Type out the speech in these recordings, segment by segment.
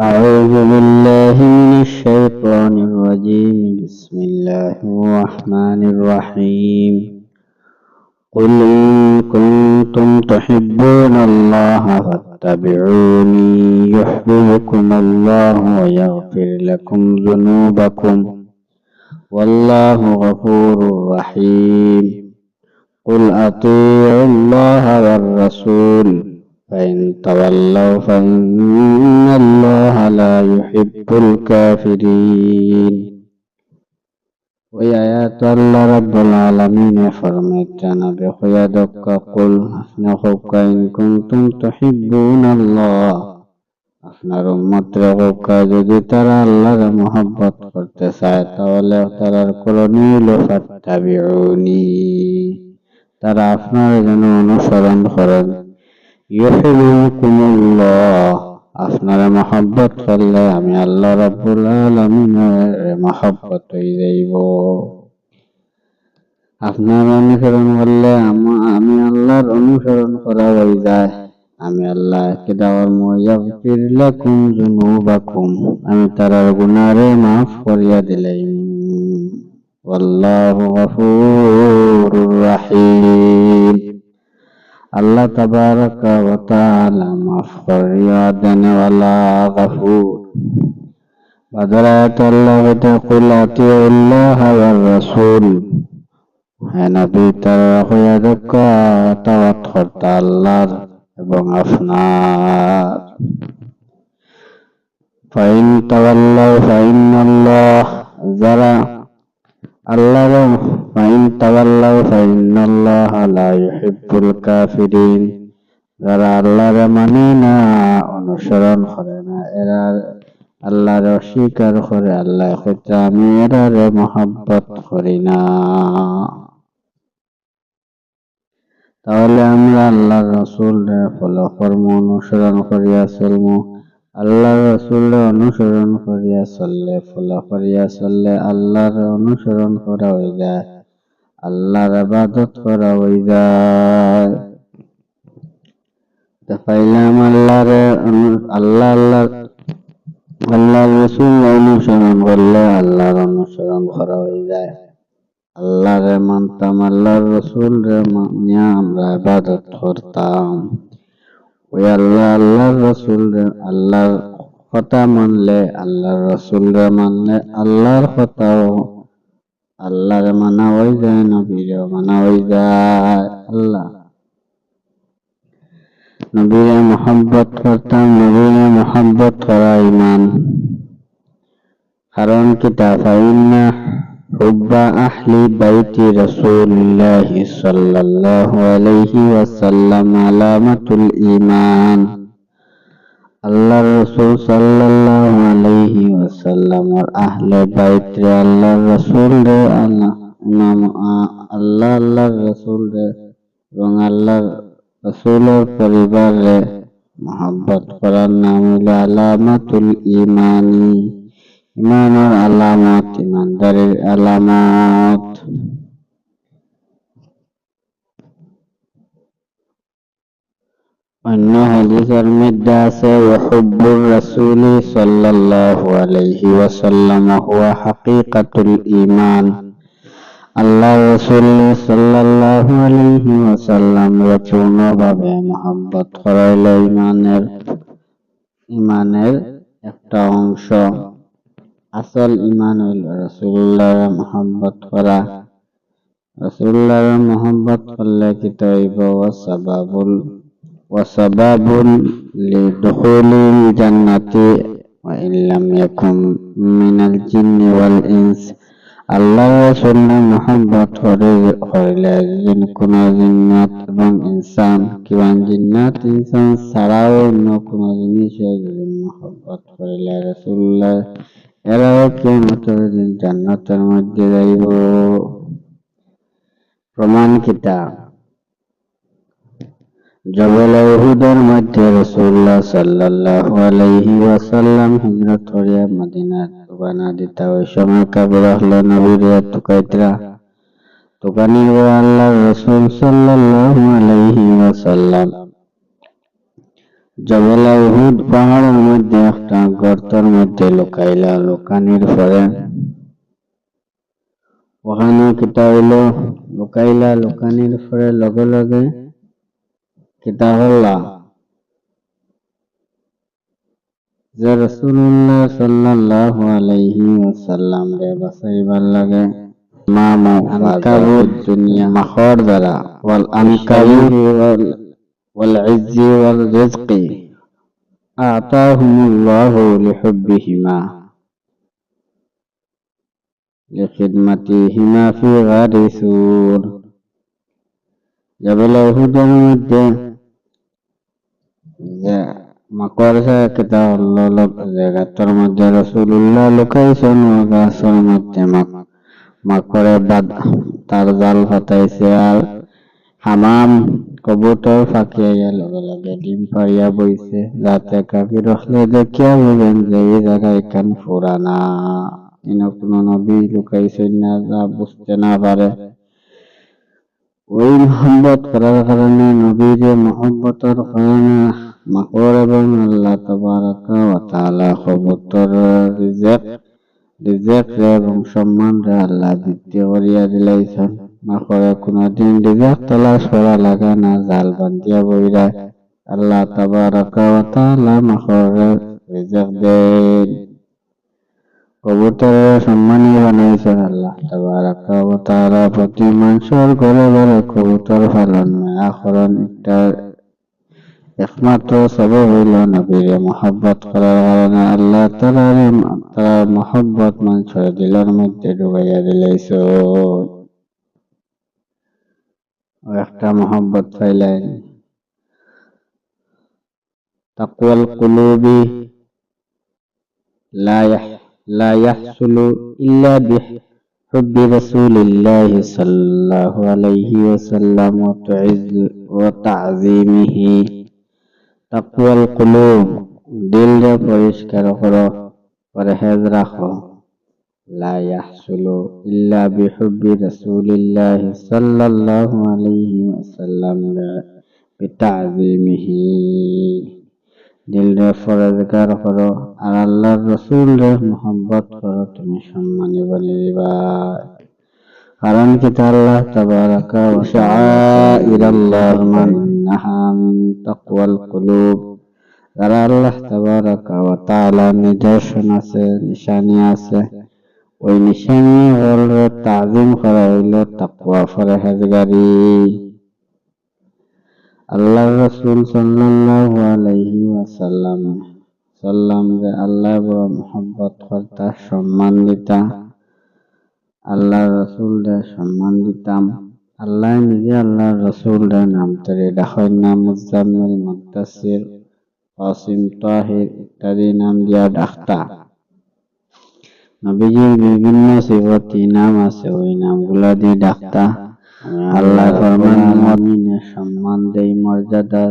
أعوذ بالله من الشيطان الرجيم. بسم الله الرحمن الرحيم. قل إن كنتم تحبون الله فاتبعوني يحببكم الله ويغفر لكم ذنوبكم. والله غفور رحيم. قل أطيعوا الله والرسول. فإن تولوا فإن الله لا يحب الكافرين ওই আয়াত আল্লাহ রাব্বুল আলামিন ফরমাইতেন নবী খুয়া দক্কা কুল আপনি হোকা ইন কুনতুম তুহিব্বুনাল্লাহ আপনার উম্মতরা হোকা যদি তারা আল্লাহর মহব্বত করতে চায় তাহলে তারার করণীয় হলো ফাত্তাবিউনি তারা আপনার যেন অনুসরণ করেন ইউহিবুকুমুল্লাহ আপনারা মহব্বত করলে আমি আল্লাহ রাব্বুল আলামিনের মহব্বত হয়ে যাইব আপনার অনুসরণ করলে আমি আল্লাহর অনুসরণ করা হয়ে যায় আমি আল্লাহ কিদাওয়ার মুয়াগফির লাকুম যুনুবাকুম আমি তারার গুনারে মাফ করিয়া দিলাম والله غفور رحيم আল্লাহ তাবারাকা ওয়া তাআলা মাফ করিয়া দেন ওয়ালা গফুর। বাদরাত আল্লাহ তাকুল আতিউল্লাহ ওয়ার রাসূল। নবী, তারা হইয়া দক্কা তাওয়াত করতা আল্লাহর এবং আপনার। ফাইন তাওয়াল্লাহ ফাইনাল্লাহ যারা মানে অনুসরণ করে না, এরা অস্বীকার করে আল্লাহ হচ্ছে আমি এরার মহাব্বত করি না। তাহলে আমরা আল্লাহর রসুল ফলো অনুসরণ করিয়া চলমু। আল্লাহর রসুল অনুসরণ করিয়া চললে, ফলো করিয়া চললে আল্লাহর অনুসরণ করা হয়ে যায়। আল্লাহর আবাদত করা হয়ে যায়। পাইলাম আল্লাহর আল্লাহ আল্লাহ, আল্লাহর রসুল অনুসরণ করলে আল্লাহর অনুসরণ করা হয়ে যায়। আল্লাহরে মানতাম, আল্লাহর রসুল রে আমরা ইবাদত করতাম। ওই আল্লাহ আল্লাহর রসুল আল্লাহর কথা মানলে আল্লাহর রসুল রে মানলে আল্লাহর কথাও আল্লাহরে মানা হয়ে যায় নবীরে মানা হয়ে যায়, আল্লাহ। নবীরে মোহাব্বত করতাম, নবীরে মোহাব্বত করা ইমান। কারণ কিতা ফাইন্না حب أهل بيت رسول الله صلى الله عليه وسلم علامة الإيمان আল্লাহ রসুল সাল্লাহ আলাইহি ওয়াসাল্লাম আর আহলে বাইত রে আল্লাহ রসুল রে আল্লাহ আল্লাহ আল্লাহর রসুল রে এবং আল্লাহ রসুলের পরিবার রে মহব্বত করার নাম হইল আলামাতুল ইমানি ইমানের আলামত ইমানদারের আলামত অন্য হাদিসের মধ্যে আছে ওহুব্বুর রাসূল সাল্লাল্লাহু আলাইহি ওয়াসাল্লাম হুয়া হাকিকাতুল ঈমান আল্লাহ রাসূল সাল্লাল্লাহু আলাইহি ওয়াসাল্লাম পূর্ণভাবে মহব্বত করাইল ইমানের ইমানের একটা অংশ আসল ইমান হইল রসুল্লাহর মহব্বত করা রসুল্লাহর মহব্বত করলে কি তৈব ওয়াসাবাবুল ওয়াসাবাবুল লিদুখুলিল জান্নাতি ওয়া ইল্লাম ইয়াকুম মিনাল জিন্নি ওয়াল ইনস আল্লাহ রসুল্লাহ মহব্বত করে করিলে একজন কোন জিন্নাত এবং ইনসান কিংবা জিন্নাত ইনসান ছাড়াও অন্য কোন জিনিসে যদি মহব্বত করিলে রসুল্লাহ এরাও কেমতের দিন জান্নাতের মধ্যে যাইব? প্রমাণ কিতা? জবল মধ্যে রসুল্লাহ ওয়াসাল্লাম হিজরত করিয়া মদিনার তুবানা দিতা। ওই সময় কাবির হলো নবীর তুকাইতরা তুকানি আল্লাহ রসুল সাল্লাল্লাহু আলাইহি ওয়াসাল্লাম জবেলা উহুদ পাহাড়ের মধ্যে একটা গর্তের মধ্যে লুকাইলা, লুকানির পরে ওখানে কিতা হইল লুকাইলা, লুকানির পরে লগে লগে কিতা হল্লা যে রসুল্লাহ সাল্লাল্লাহু আলাইহি ওয়াসাল্লাম রে বাসাইবার লাগে মা আনকাবুত দুনিয়া, মাখর দ্বারা ওয়াল আনকাবুত ওয়াল ওয়াল ইজ্জি ওয়াল রিজকি আতাহুমুল্লাহু লিহুব্বিহিমা لخدمتهما في غار ثور জবেল উহুদের মধ্যে যে মাকর কিতা হল্লো যে গাতর মধ্যে রসুল্লাহ লুকাইছেন ও গাছের মধ্যে মাকরে বাদ তার জাল ফাটাইছে আর হামাম কবুতর ফাঁকিয়া লগে লগে ডিম পাড়িয়া বইছে যাতে কাকি রখলে দেখিয়া বলেন যে, এই জায়গা এখান ফুরানা ইনো কোনো নবী লুকাইছেন না, যা বুঝতে না পারে। ওই মোহাম্মত করার কারণে নবীর মোহাম্মতর কারণে মাকর এবং আল্লাহ তাবারাকা ওয়া তাআলা কবুতর, রিজেক রিজেক এবং সম্মান রে আল্লাহ বৃদ্ধি করিয়া দিলাইছেন। মাকরে কোনদিন রিজেক করা লাগে না জাল বান্ধিয়া বইরা আল্লাহ তাবারাকা ওয়া তাআলা দেন। কবুতরের সম্মানী আল্লাহ প্রতি মানুষের ঘরে ঘরে কবুতর আখরণ একটা একমাত্র হইল নবীর মহব্বত করার কারণে আল্লাহ তালার তার মহব্বত মানুষের দিলের মধ্যে ঢুকাইয়া দিলাইছ একটা মহব্বত পাইলেন তাকওয়াল কুলুবি লা لا يحصل إلا بحب رسول الله صلى الله عليه وسلم وتعز وتعظيمه تقوى القلوب দিল রে পরিষ্কার করো পরহেজ রাখো لا يحصل إلا بحب رسول الله صلى الله عليه وسلم بتعظيمه দিল রে ফরজগার করো আর আল্লাহর রসুল রে মোহাম্মত করো তুমি সম্মানী বলে দিবা কারণ কি আল্লাহ তাবারাকা ওয়া শাআইরাল্লাহ মান্নাহা মিন তাকওয়াল কুলুব যারা আল্লাহ তাবারাকা ওয়া তাআলা নিদর্শন আছে নিশানি আছে ওই নিশানি হল তাজিম করা হইল তাকওয়া ফরহেজগারি আল্লাহ রসুল সাল্লাল্লাহু আলাইহি ওয়াসাল্লাম সাল্লাম যে আল্লাহ বড় মোহাম্মত কর্তা, সম্মান দিতা আল্লাহ রসুল রে সম্মান দিতাম। আল্লাহ নিজে আল্লাহ রসুল রে নাম তরে ডাকর নাম মুজাম্মিল মুদাসির কাসিম, তাহির ইত্যাদি নাম দিয়া ডাকতা। নবীজির বিভিন্ন সিফতি নাম আছে, ওই নামগুলা দিয়ে ডাকতা আল্লাহ সম্মান দেই, মর্যাদা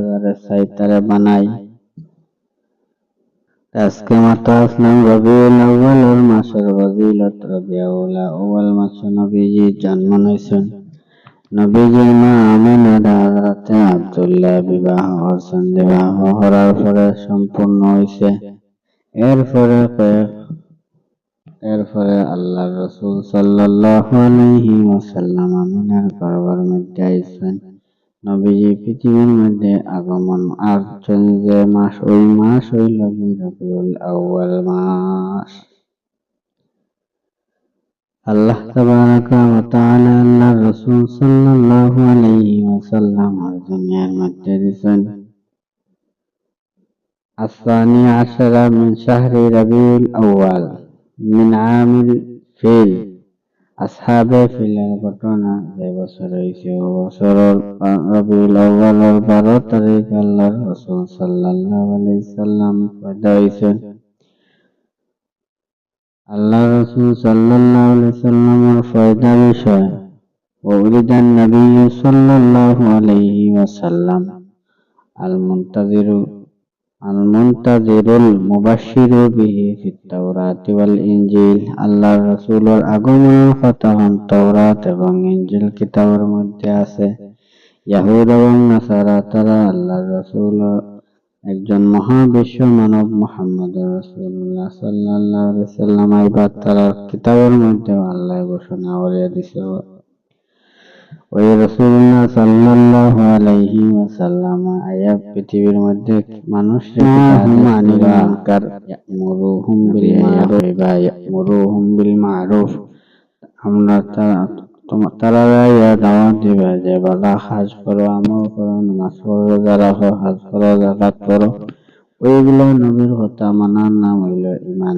সাইতারে বানাই। আজকে মাসের জন্ম নবীজির মা আব্দুল্লাহ বিবাহ বিবাহ পরে সম্পূর্ণ হয়েছে এরপরে কয়েক এরপরে আল্লাহ রসুল সাল্লাল্লাহু আলাইহি ওয়াসাল্লাম আমিনার গর্ভের মধ্যে আইছেন নবীজি পৃথিবীর মধ্যে আগমন আসছেন যে মাস ওই মাস হইল রবিউল আউয়াল মাস আল্লাহ তাবারাকা ওয়া তাআলা আল্লাহ রাসূল সাল্লাল্লাহু আলাইহি ওয়াসাল্লাম আর দুনিয়ার মধ্যে দিছেন الثاني عشر من شهر ربيع الأول মিন আমিল ফিল। আসহাবে ফিলের ঘটনা যে বছর ও রবিউল বারো তারিখ আল্লাহর রাসূল সাল্লাল্লাহু আলাইহি সাল্লাম আল্লাহ রাসূল সাল্লাল্লাহু আলাইহি বিষয়। নবী সাল্লাল্লাহু আলাইহি ওয়াসাল্লাম। আল মুনতাজিরু আল-মুনতাজিরুল মুবাশশিরু বিহি ফিত তাওরাতি ওয়াল ইনজিল। আল্লাহর রাসূলের আগমন ফাতাহান তাওরাত এবং ইনজিল কিতাবের মধ্যে আছে। ইয়াহুদ এবং নাসারা, তারা আল্লাহর রাসূল একজন মহাবিশ্ব মানব মুহাম্মদ রাসূলুল্লাহ সাল্লাল্লাহু আলাইহি সাল্লাম তারা কিতাবের মধ্যে আল্লাহ ঘোষণা করে দিছে। ওই রসুল্লাহ সাল্লাল্লাহু আলাইহি ওয়াসাল্লাম আয়া পৃথিবীর মধ্যে মানুষ মানিবা কার ইয়ামুরুহুম বিল মারুফ বা ইয়ামুরুহুম বিল মারুফ আমরা তারা ইয়া দাওয়াত দিবে যে বালা কাজ করো আমল করো নামাজ পড়ো রোজা রাখো হাজ করো জাকাত করো ওইগুলো নবীর কথা মানার নাম হইল ইমান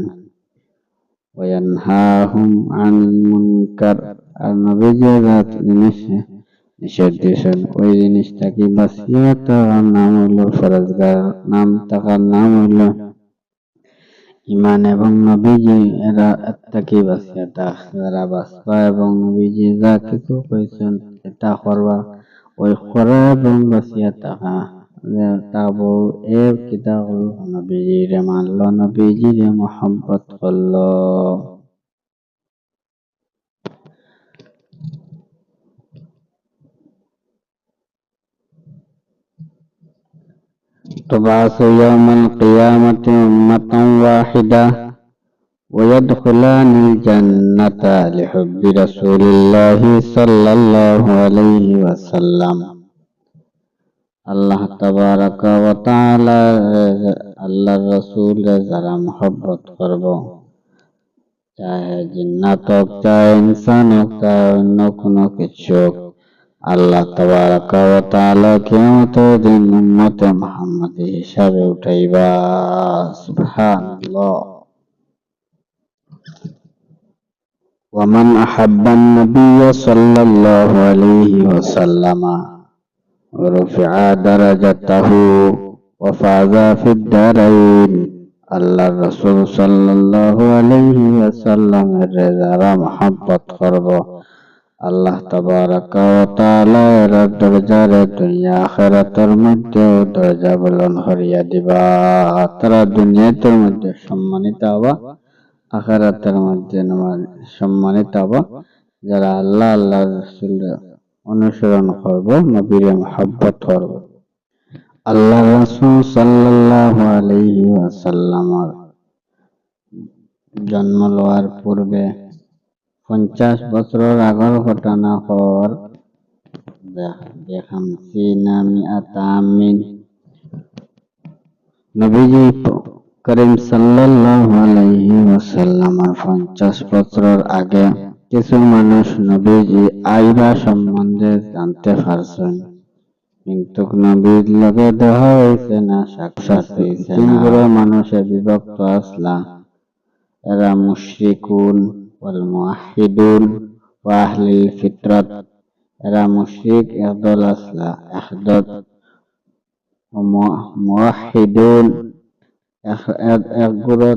ওয়ানহাহুম আনিল মুনকার আর নবী রাত জিনিস নিষেধ দিয়েছেন ওই জিনিসটা বাঁচিয়ে তার নাম হইল ফরজগার নাম থাকার নাম হইল ইমান এবং নবীজি এরা এত্তাকি বাঁচিয়ে থাক বাঁচবা এবং নবীজি যা কিছু কইছেন এটা করবা। ওই করা এবং বাঁচিয়ে থাকা তাবো এ কিতা হল নবীজিরে মানল নবীজিরে মোহাম্মত করলো تبعث يوم القيامة أمة واحدة ويدخلان الجنة لحب رسول الله صلى الله عليه وسلم আল্লাহ তবারক ওয়া তাআলা আল্লাহর রাসূল যারা মহব্বত করব চাহে জিন্নাত হোক চাহে ইনসান হোক চাহে অন্য কোনো কিছু হোক আল্লাহ তবারক ওয়া তাআলা কিয়ামতের দিন উম্মতে মুহাম্মাদি হিসাবে উঠাইবা সুবহানাল্লাহ ومن أحب النبي صلى الله عليه وسلم ورفع درجته وفاز في الدارين আল্লাহ রসুল সাল্লাল্লাহু আলাইহি ওয়াসাল্লামের যারা মহব্বত করব আল্লাহ তাবারাকা ওয়া তাআলা এর দরজার দুনিয়া আখিরাতের মধ্যে দরজা বলন হরিয়া দিবা তারা দুনিয়াতের মধ্যে সম্মানিত হবা আখিরাতের মধ্যে সম্মানিত হবা যারা আল্লাহ আল্লাহ রসুল অনুসরণ করব, নবীর মহব্বত করব। আল্লাহ রসুল সাল্লাল্লাহু আলাইহি ওয়াসাল্লামর জন্ম লওয়ার পূর্বে পঞ্চাশ বছরের আগর ঘটনা হর বেখামসিনা মিআতা আমিন নবীজি করিম সাল্লাল্লাহু আলাইহি ওয়াসাল্লামের পঞ্চাশ বছরের আগে কিছু মানুষ নবীজি আইবা সম্বন্ধে জানতে পারছেন, কিন্তু নবীর লগে দেখা হয়েছে না, সাক্ষাৎ হয়েছে তিনগুলো মানুষে বিভক্ত আসলা। এরা মুশরিকুন ওয়াল মুওয়াহিদুন ওয়া আহলিল ফিতরাত। এরা মুশরিক একদল আসলা একদল মুওয়াহিদুন একগুলো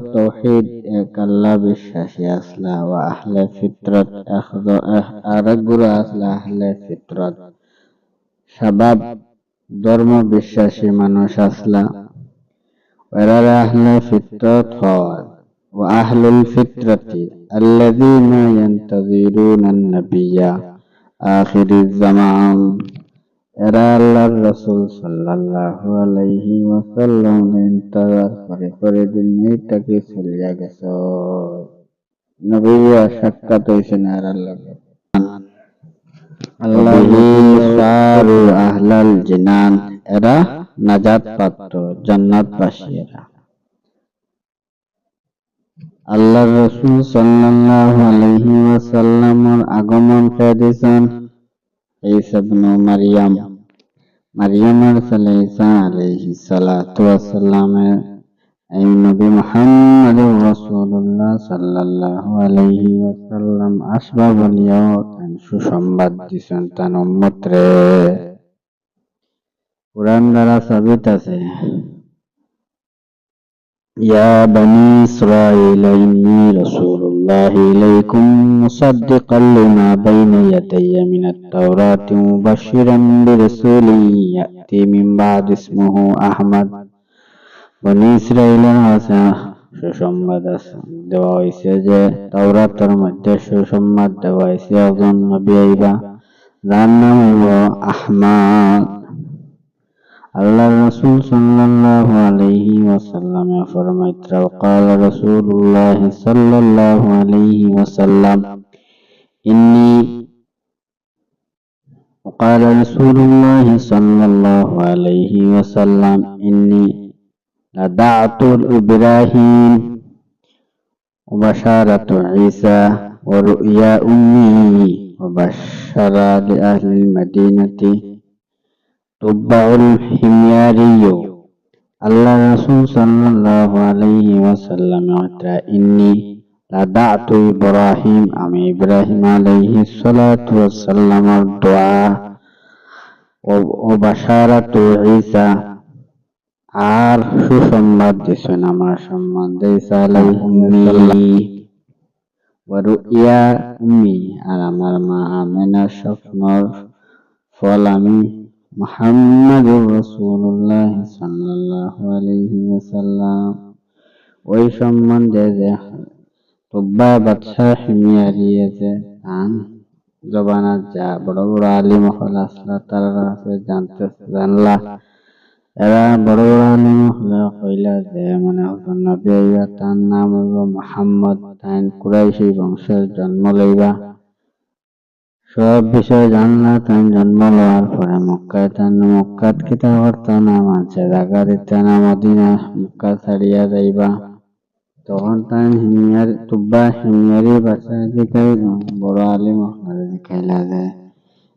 বিশ্বাসী আসলা ও আহলে ফিতরত আরেকগুলো আসলা ধর্ম বিশ্বাসী মানুষ আসলা। ফিতরত হওয়ার ফিতরতি আল্লাযীনা ইয়ান্তাযিরুনা আন-নাবিয়্যা এরা আল্লাহর রসুল সাল্লাল্লাহু আলাইহি ওয়াসাল্লাম ইন্তজার করে করে দিন এইটাকে চলিয়া গেছ। নবী সাক্ষাৎ হয়েছেন আর আল্লাহ আল্লাহ আহলাল জিনান এরা নাজাত পাত্র জান্নাতবাসী এরা। আল্লাহ রসুল ওয়াসাল্লামের আগমন Hai sabino Maryam, Maryam alayhi sallallahu alayhi wasallam. Ayúndeme Mahometo, su Alah sallallahu alayhi wasallam. Asbabul yawan, sus ambas distintas no mustré. Se. Ya Bani Sra'il ni. الله إليكم مصدقا لما بين يدي من التوراة مبشرا برسول يأتي من بعد اسمه أحمد বনি ইসরায়েলের কাছে সুসংবাদ দেওয়া হয়েছে যে তাওরাতের মধ্যে সুসংবাদ দেওয়া হয়েছে একজন নবী আইবা যার নাম হইল আহমাদ আল্লাহ রসুল সাল্লাল্লাহু আলাইহি ওয়াসাল্লামে ফরমাইত্রা وقال رسول الله صلى الله عليه وسلم إني وقال رسول الله صلى الله عليه وسلم إني لدعت إبراهيم وبشارة عيسى ورؤيا أمي وبشر لأهل المدينة تبع الحمياري আল্লাহ রসুল সাল্লাল্লাহু আলাইহি ওয়াসাল্লাম ইন্নি লাদাতু ইব্রাহিম আমি ইব্রাহিম আলাইহি সালাতু ওয়াসাল্লামের দোয়া ও ও বাশারাতু ঈসা আর সুসংবাদ দিছেন আমার সম্বন্ধে ঈসা আলাইহি ওয়া রুইয়া উম্মি আর আমার মা আমেনার স্বপ্নর ফল আমি মুহাম্মাদুর রাসূলুল্লাহ সাল্লাল্লাহু আলাইহি ওয়াসাল্লাম। ওই সম্বন্ধে যে তুব্বা বাদশাহ হিমিয়ারিয়ে যে আন জবানাত যা বড় বড় আলিম হল আসলা তারা আছে, জানতে জানলা। এরা বড় বড় আলিম হলে কইলা যে মানে হতো নবী তার নাম হইব মোহাম্মদ তাইন কুরাইশি বংশের জন্ম লইবা। সব বিষয় জানলা তাই জন্ম লওয়ার পরে মক্কায় তার মক্কাত কিতা করতো না মানছে জাগা দিতে না, মদিনা, মক্কা ছাড়িয়া যাইবা। তখন তাই হিমিয়ার, তুব্বা হিমিয়ারি বাচ্চা দিকাই বড় আলিম আপনারা দিকাইলা যে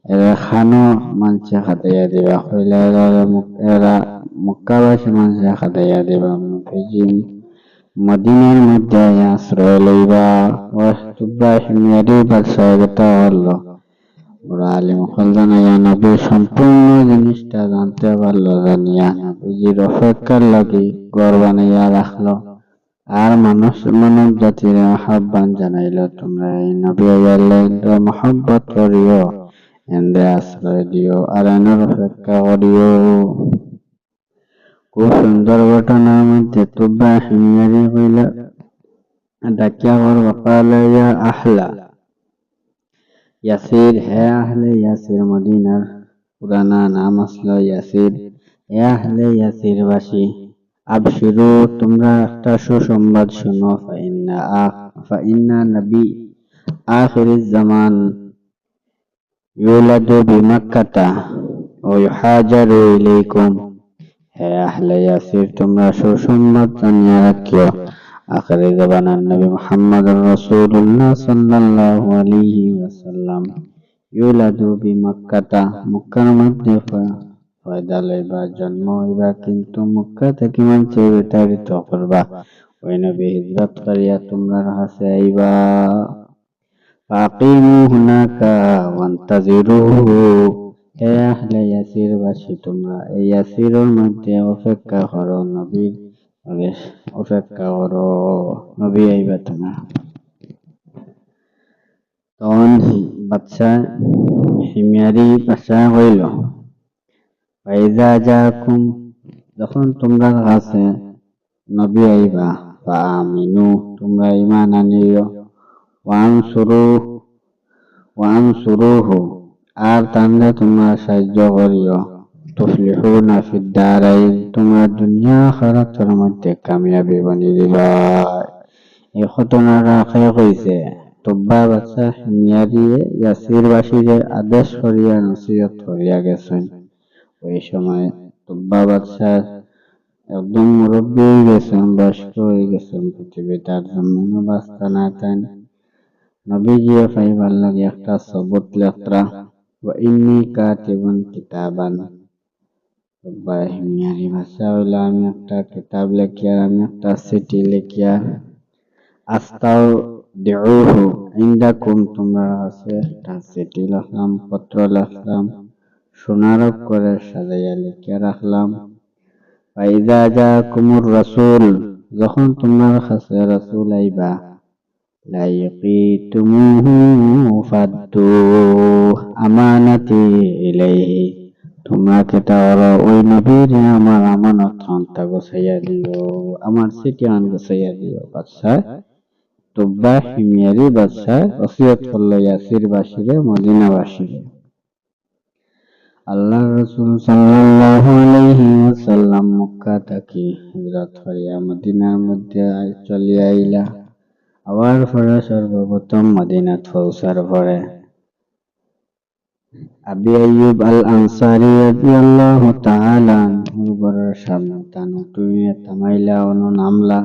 এরা খানো মানছে খাতাইয়া দিবা। কইলা এরা মক্কাবাসী মানছে খাতাইয়া দিবা। ফিজিম মদিনার মধ্যে আশ্রয় লইবা। তুব্বা হিমিয়ারি বাচ্চা এটা হলো ওরা আলিম হল জানাইয়া নবী, সম্পূর্ণ জিনিসটা জানতে পারল জানিয়া নবীজির অপেক্ষার লাগি গড় বানাইয়া রাখল। আর মানুষ, মানব জাতির আহ্বান জানাইল, তোমরা এই নবী মহব্বত করিও এন্দে আশ্রয় দিও, আর এনার অপেক্ষা করিও। খুব সুন্দর ঘটনার মধ্যে তুব্বা হিমিয়ারি হইল ডাকিয়া করব কালে ইয়া আহলা। ইয়াসির, হে আহলে ইয়াসির মদিনার পুরানা নাম আসলো ইয়াসির। হে আহলে ইয়াসির বাসী আবশিরু, তোমরা একটা সুসংবাদ শোনো। ফাইন্না আখ, ফাইন্না নবী আখিরিজ জামান ইউলাদু বিমাক্কাতা ও ইউহাজারু ইলাইকুম। হে আহলে ইয়াসির, তোমরা সুসংবাদ জানিয়ে রাখিও। আখিরি জামানার নবী মুহাম্মদ রাসূলুল্লাহ সাল্লাল্লাহু আলাইহি ওয়াসাল্লাম ইউলাদু বিমাক্কাতা মক্কার মধ্যে পয়দা লইবা জন্ম হইবা কিন্তু মক্কা থেকে মানুষে বিতাড়িত করবা ওই নবী হিজরত করিয়া তোমরা কাছে আইবা ফাকিমু হুনাকা ওয়ান্তাজিরুহু হে আহলে ইয়াসির বাসী তোমরা এই ইয়াসিরের মধ্যে অপেক্ষা করো নবীর অপেক্ষা করো নবী আইবা তোমরা তখন বাচ্চা হিমিয়ারি বাচ্চা হইল ফাইজা জাকুম যখন তোমরা কাছে নবী আইবা বা আমিনু তোমরা ইমান আনিও ওয়ান সুরু ওয়ান সুরুহু আর তান্ডে তোমরা সাহায্য করিও তুফলিহুনা ফিদ দারাইন তোমরা দুনিয়া আখিরাতের মধ্যে কামিয়াবি বনি দিবা। এই ঘটনাটা কে কইছে তুব্বা বাচ্চা হিমিয়ারিয়ে ইয়াসির বাসীরে আদেশ করিয়া নসিহত করিয়া গেছেন। ওই সময় তুব্বা বাদশাহ একদম মুরব্বী হয়ে গেছেন, বয়স্ক হয়ে গেছেন পৃথিবী তার জন্য বাস্তা না তাই নবীজি পাইবার লাগে একটা সবুত লেত্রা ওয়া ইন্নি কাতিবুন। কিতাবান তুব্বা হিমিয়ারি ভাষা হইলো আমি একটা কিতাব লেখিয়া আমি একটা চিঠি লেখিয়া আস্তাও দিউহু ইন্দাকুম তোমরা আছে একটা চিঠি লিখলাম পত্র লিখলাম সোনার করে সাজাইয়া লিখিয়া রাখলাম ফাইদা যা কুমুর রাসূল যখন তোমার কাছে রাসূল আইবা লাইকিতুমুহু ফাদ্দু আমানাতি ইলাইহি তোমরা কেটা ওরা ওই নবীর আমার আমানত খান্তা গোছাইয়া আমার সিটি আন গোছাইয়া বাদশাহ। হিমিয়ারি বাদশাহ ইয়াসির বাসীরে মদিনা বাসীরে আল্লাহ রসুল সাল্লাল্লাহু আলাইহি ওয়াসাল্লাম মক্কা হিজরত মদিনার মধ্যে চলে আইলা। আবার পরে সর্বপ্রথম মদিনাত পৌঁছার পরে। আবি আইয়ুব আল আনসারি রাদিয়াল্লাহু তাআলা আনহু বড়র সামনে তানু তুমি তামাইলা অনু নামলা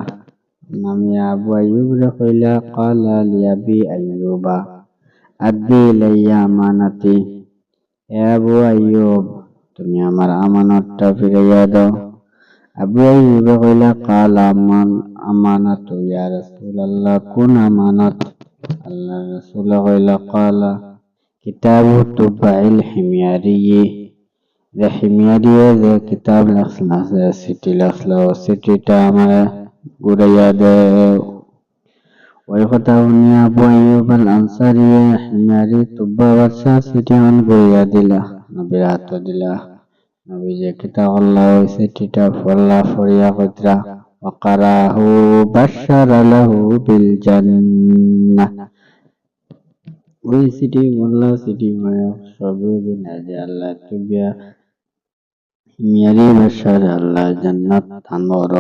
নামিয়া আবু আইয়ুব রে কইলা কালা লি আবি আইয়ুবা আদ্দি ইলাইয়া আমানাতি হে আবু আইয়ুব তুমি আমার আমানতটা ফিরাইয়া দাও আবু আইয়ুবে কইলা কাল আমান আমানাতু ইয়া রাসূলুল্লাহ কোন আমানত আল্লাহ রাসূল কইলা কালা كتاب الطباع الحمياري ذا حمياري ذا كتاب لخصنا ذا ستي لخصنا وستي تامرا قريا ذا ويفتحني أبو أيوب الأنصاري حمياري طباع وسا ستي عن قريا دلا نبي راتو دلا نبي جا كتاب الله وستي تاف والله فريا قدرا وقرأه بشر له بالجنة. ওই সিটি মোল্লা সিটি মায়া সবে দিন আজ আল্লাহ তুবিয়া মিয়ারি বসার আল্লাহ জান্নাত তানর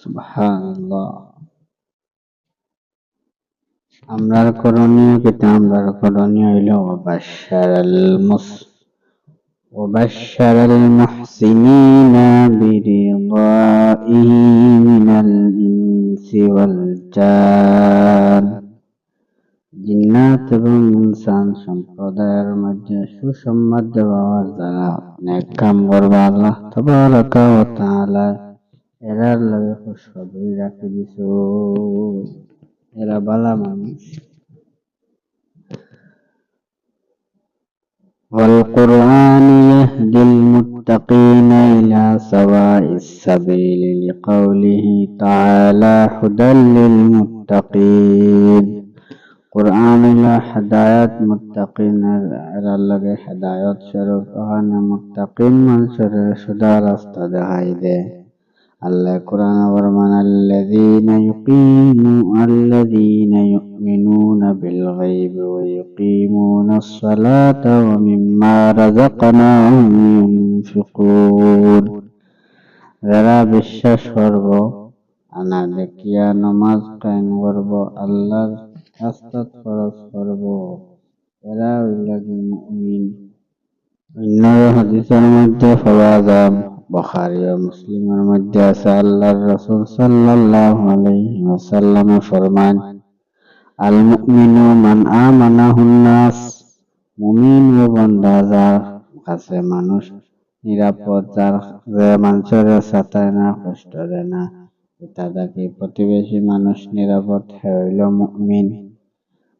সুবহানাল্লাহ আমরার করণীয় কিতা আমরার করণীয় হইল বাসার আল মুস وبشر المحسنين برضائه من الإنس والجان জিন্নাত এবং ইনসান সম্প্রদায়ের মধ্যে সুসংবাদ দেওয়ার দ্বারা অনেক কাম করবা আল্লাহ তবারকা ও তাআলা এরার লগে খুশখবরি রাখি দিছো এরা বালা মানুষ والقرآن يهدي المتقين إلى سواء السبيل لقوله تعالى هدى للمتقين قرآن اللہ متقين على اللہ ہدایت شروف آن متقين من شر شدار راستہ دہائی الله قرآن ورمان الذين يقيموا الذين يؤمنون بالغيب ويقيمون الصلاة ومما رزقناهم ينفقون ذرا بالشاش وربو أنا ذكيان নমাজ কায়েম الله রাস্তাত খরচ করব এরা মুমিন। অন্য হাদিসের মধ্যে বখারি ও মুসলিমের মধ্যে আছে, আল্লাহর আলাইহি ওয়াসাল্লাম ফরমান আল মুমিনু মান আমানাহুন নাস। মুমিন ও বান্দা যার কাছে মানুষ নিরাপদ, যার মানুষের না, কষ্ট দেয় না দেখি প্রতিবেশী মানুষ নিরাপদ হইল মুমিন।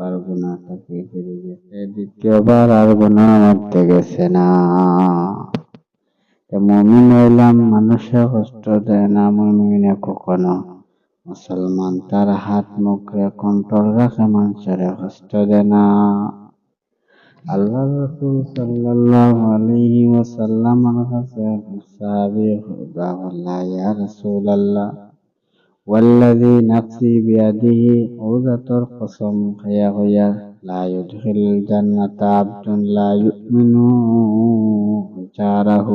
একবার গুণা থেকে ফিরে গেছে। দ্বিতীয়বার আর গুণার মধ্যে গেছে না। মমিন হইলাম মানুষের কষ্ট দেয় না। মমিনে কখনো মুসলমান তার হাত, মুখে কন্ট্রোল রাখে মানুষের কষ্ট দেয় না। আল্লাহ রসুল সাল্লাল্লাহু আলাইহি ওয়াসাল্লামের কাছে সাহাবী খুদা বললা, ইয়া রাসূলুল্লাহ والذي نفسي بيده عوذة القسم خيا خيا لا يدخل الجنة عبد لا يؤمن جاره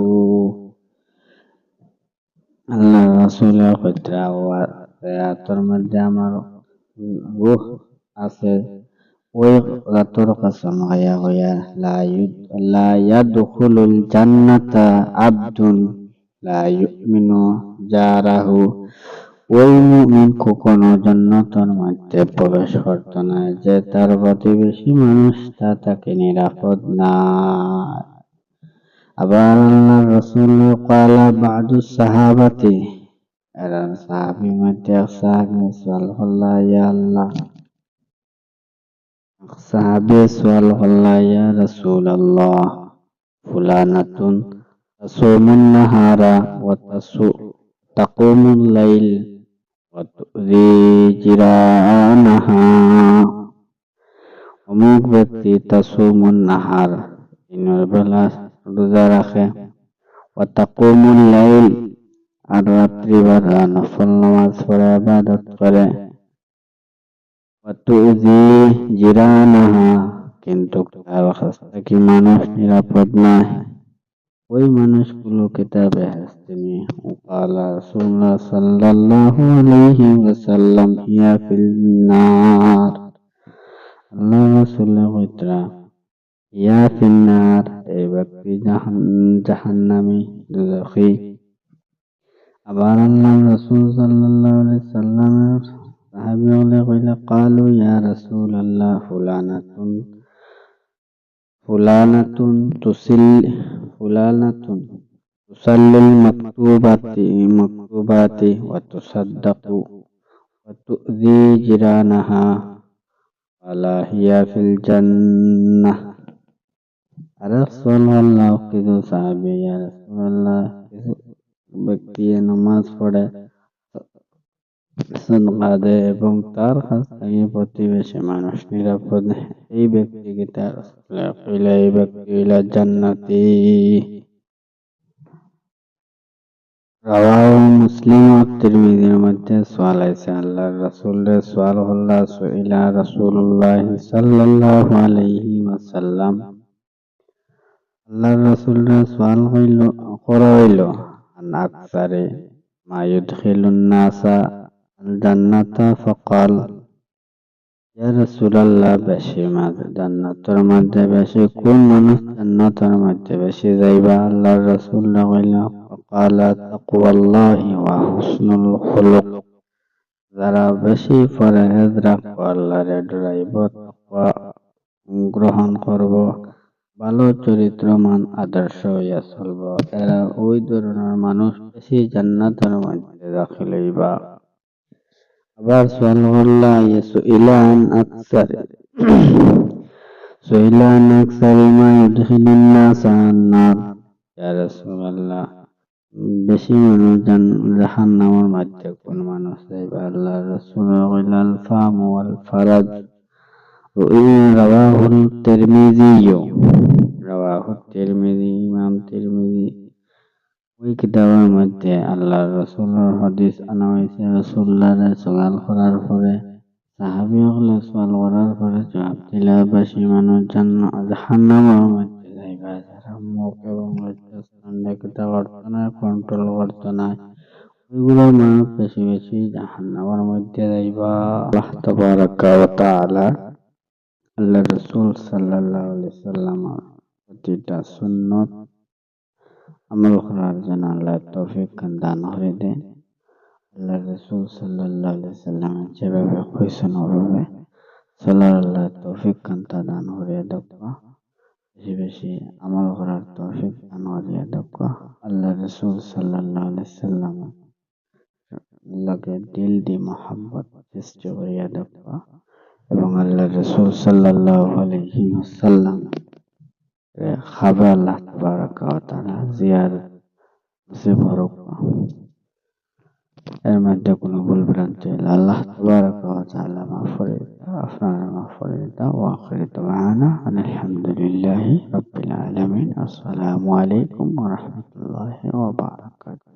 আল্লাহ রসুলের ক্ষেত্রে আয়াতের মধ্যে আমার রুহ আছে ওই রাতর কসম খাইয়া কইয়া লা ইয়াদখুলুল জান্নাতা আবদুন লা ইউমিনু জারাহু ওই মুমিন কখনো জান্নাতের মধ্যে প্রবেশ করত না যে তার প্রতিবেশী মানুষ তা তাকে নিরাপদ না। আবার আল্লাহ রসুল কালা বাদু সাহাবাতি, এরা সাহাবি মধ্যে সাল হল্লা আল্লাহ। সাহাবি সাল হল্লা ইয়া রসুল আল্লাহ ফুলানাতুন তাসুমুন নাহারা ওয়া তাসু তাকুমুল লাইল। وتؤذي جيرانها অমুক ব্যক্তি তাসুমুন নাহার দিনের বেলা রোজা রাখে ওয়াতাকুমুল লাইল আর রাত্রিবেলা নফল নামাজ পড়ে ইবাদত করে ওয়াতুজি জিরানাহা কিন্তু তার কাছ থেকে মানুষ নিরাপদ নয় ওই মানুষগুলোকে তার বেহেস্তে নিয়ে قال رسول الله صلى الله عليه وسلم هي في النار আল্লাহ রাসূলের কইতরা ইয়া ফিন্নার এই ব্যক্তি জাহান জাহান্নামী দুজখী আবার আল্লাহ রাসূল সাল্লাল্লাহু আলাইহি সাল্লামের সাহাবীগণে কইলে কালু ইয়া রাসূলাল্লাহ ফুলানাতুন ফুলানাতুন তুসিল ফুলানাতুন তুসাল্লিল মাকতুবাতি মাকতুবাতি ওয়া তুসাদ্দাকু ওয়া তু'যি জিরানাহা আলা হিয়া ফিল জান্নাহ রাসূলুল্লাহ কিছু সাহাবী ইয়া রাসূলুল্লাহ কিছু ব্যক্তি নামাজ পড়ে সদকা দেয় এবং তার কাছ থেকে প্রতিবেশী মানুষ নিরাপদ। এই ব্যক্তিকে তার এই ব্যক্তি জান্নাতি। রাওয়াহ মুসলিম মধ্যে আছে হল্লা সুইলা রাসূলুল্লাহ সাল্লাল্লাহু ওয়াসাল্লাম। হইল করা হইল জান্নাতা ফকাল। ইয়া রাসূলুল্লাহ, বেশি জান্নাতের মধ্যে বেশি, কোন গ্রহণ করব, ভালো চরিত্রমান আদর্শ ইয়া চলব। এরা ওই ধরনের মানুষ বেশি জান্নাতের মধ্যে দাখিল হইবা। আবার সোয়াল করলা ইলান আকসার সুইলান আকসার মা ইউদখিলুন নাস আন-নার ইয়া রাসূলুল্লাহ বেশি মানুষ জাহান নামের মধ্যে কোন মানুষ যাইবে আল্লাহ রসুল কইলাল ফাম ওয়াল ফারাজ রাওয়াহুল তিরমিজি রাওয়াহু তিরমিজি ওই কিতাবের মধ্যে আল্লাহ রসুলের হাদিস আনা হয়েছে রসুল্লাহ সকাল করার পরে সাহাবি হলে সওয়াল করার পরে জবাব দিলে বেশি মানুষ জাহান নামের মধ্যে যাইবা। যারা মুখ এবং না কন্ট্রোল করতো না, ওইগুলোর মানুষ বেশি বেশি জাহান্নামের মধ্যে যাইবা। আল্লাহ তাবারাকা ওয়া তাআলা আল্লাহ রাসূল সাল্লাল্লাহু আলাইহি সাল্লাম প্রতিটা সুন্নত আমল করার জন্য আল্লাহ তৌফিক দান করে দেন। আল্লাহ রাসূল আলাইহি সাল্লাম যেভাবে কইছেন ওভাবে চলার আল্লাহ তৌফিক দান করে দেখবা বেশি বেশি আমল করার তৌফিক দান করিয়া দেখবা আল্লাহ রসুল আলাইহি সাল্লাম লাগে দিল দি মোহাম্মত সৃষ্টি করিয়া দেখবা এবং আল্লাহ রসুল সাল্লাল্লাহু আলাইহি ওয়াসাল্লাম خبر الله تبارك وتعالى زيادة سفرقنا এর মধ্যে কোনো ভুল ভ্রান্তি تبارك وتعالى মাফরে أفنان মাফরে দাও وآخر دعوانا أن الحمد لله رب العالمين. السلام عليكم ورحمة الله وبركاته.